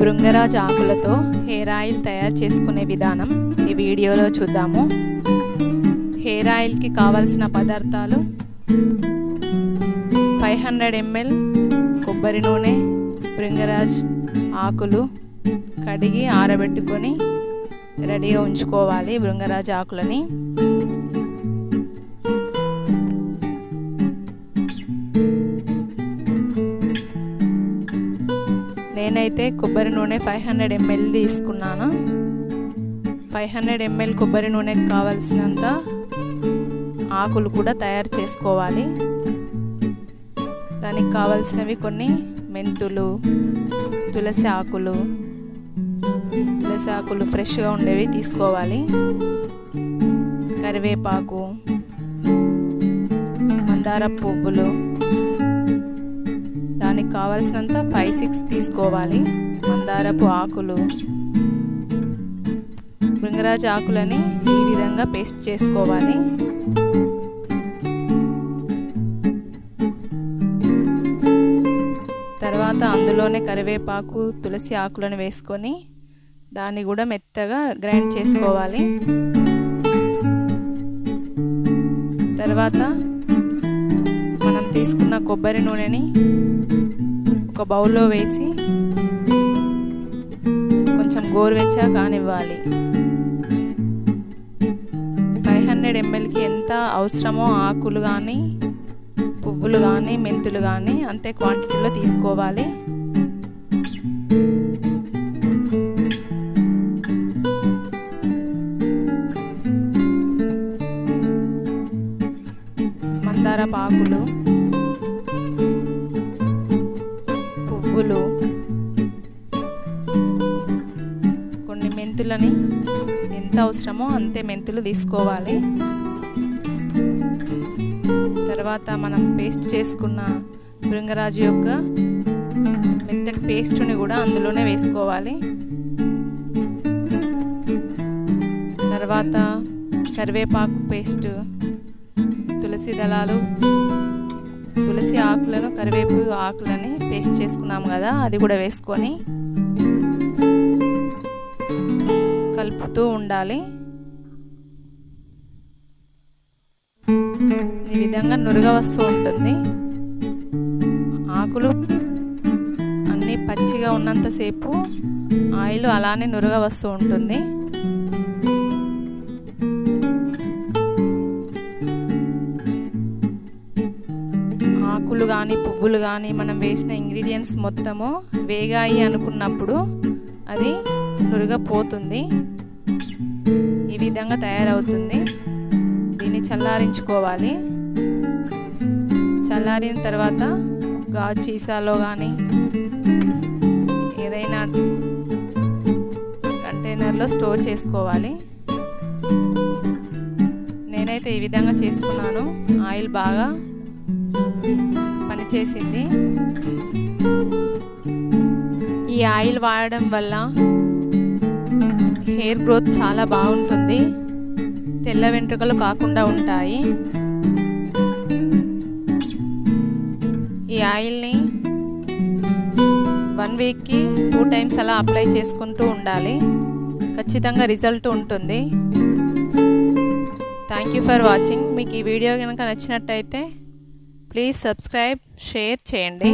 బృంగరాజ్ ఆకులతో hair oil తయారు చేసుకునే విధానం ఈ వీడియోలో చూద్దాము. హెయిర్ ఆయిల్కి కావలసిన పదార్థాలు ఫైవ్ హండ్రెడ్ ఎంఎల్ కొబ్బరి నూనె బృంగరాజ్ ఆకులు కడిగి ఆరబెట్టుకొని రెడీగా ఉంచుకోవాలి బృంగరాజ్ ఆకులని. నేనైతే కొబ్బరి నూనె ఫైవ్ హండ్రెడ్ ఎంఎల్ తీసుకున్నాను. ఫైవ్ హండ్రెడ్ ఎంఎల్ కొబ్బరి నూనెకి కావలసినంత ఆకులు కూడా తయారు చేసుకోవాలి. దానికి కావలసినవి కొన్ని మెంతులు తులసి ఆకులు తులసి ఆకులు ఫ్రెష్గా ఉండేవి తీసుకోవాలి. కరివేపాకు మందార పువ్వులు దానికి కావాల్సినంత ఫైవ్ సిక్స్ తీసుకోవాలి. మందారపు ఆకులు. బృంగరాజు ఆకులని ఈ విధంగా పేస్ట్ చేసుకోవాలి. తర్వాత అందులోనే కరివేపాకు తులసి ఆకులను వేసుకొని దాన్ని కూడా మెత్తగా గ్రైండ్ చేసుకోవాలి. తర్వాత మనం తీసుకున్న కొబ్బరి నూనెని ఒక బౌల్లో వేసి కొంచెం గోరువెచ్చగా కానివ్వాలి. ఫైవ్ హండ్రెడ్ ఎంఎల్కి ఎంత అవసరమో ఆకులు కానీ పువ్వులు కానీ మెంతులు కానీ అంతే క్వాంటిటీలో తీసుకోవాలి. మందార పాకులు. పువ్వులు కొన్ని మెంతులని ఎంత అవసరమో అంతే మెంతులు తీసుకోవాలి. తర్వాత మనం పేస్ట్ చేసుకున్న బృంగరాజు యొక్క మెత్తటి పేస్ట్ని కూడా అందులోనే వేసుకోవాలి. తర్వాత కరివేపాకు పేస్ట్ తులసి దళాలు తులసి ఆకులను కరివేపు ఆకులని పేస్ట్ చేసుకున్నాము కదా అది కూడా వేసుకొని కలుపుతూ ఉండాలి. ఈ విధంగా నురుగ వస్తూ ఉంటుంది. ఆకులు అన్నీ పచ్చిగా ఉన్నంతసేపు ఆయిల్ అలానే నురుగ వస్తూ ఉంటుంది. ఆకులు కానీ పువ్వులు కానీ మనం వేసిన ఇంగ్రీడియంట్స్ మొత్తము వేగాయి అనుకున్నప్పుడు అది పోతుంది ఈ విధంగా తయారవుతుంది. దీన్ని చల్లారించుకోవాలి. చల్లారిన తర్వాత గాజు సీసాలో కానీ ఏదైనా కంటైనర్లో స్టోర్ చేసుకోవాలి. నేనైతే ఈ విధంగా చేసుకున్నాను. ఆయిల్ బాగా చేసింది. ఈ ఆయిల్ వాడడం వల్ల హెయిర్ గ్రోత్ చాలా బాగుంటుంది. తెల్ల వెంట్రుకలు కాకుండా ఉంటాయి. ఈ ఆయిల్ని వన్ వీక్కి టూ టైమ్స్ అలా అప్లై చేసుకుంటూ ఉండాలి. ఖచ్చితంగా రిజల్ట్ ఉంటుంది. Thank you for watching. మీకు ఈ వీడియో కనుక నచ్చినట్టయితే ప్లీజ్ సబ్స్క్రైబ్ షేర్ చేయండి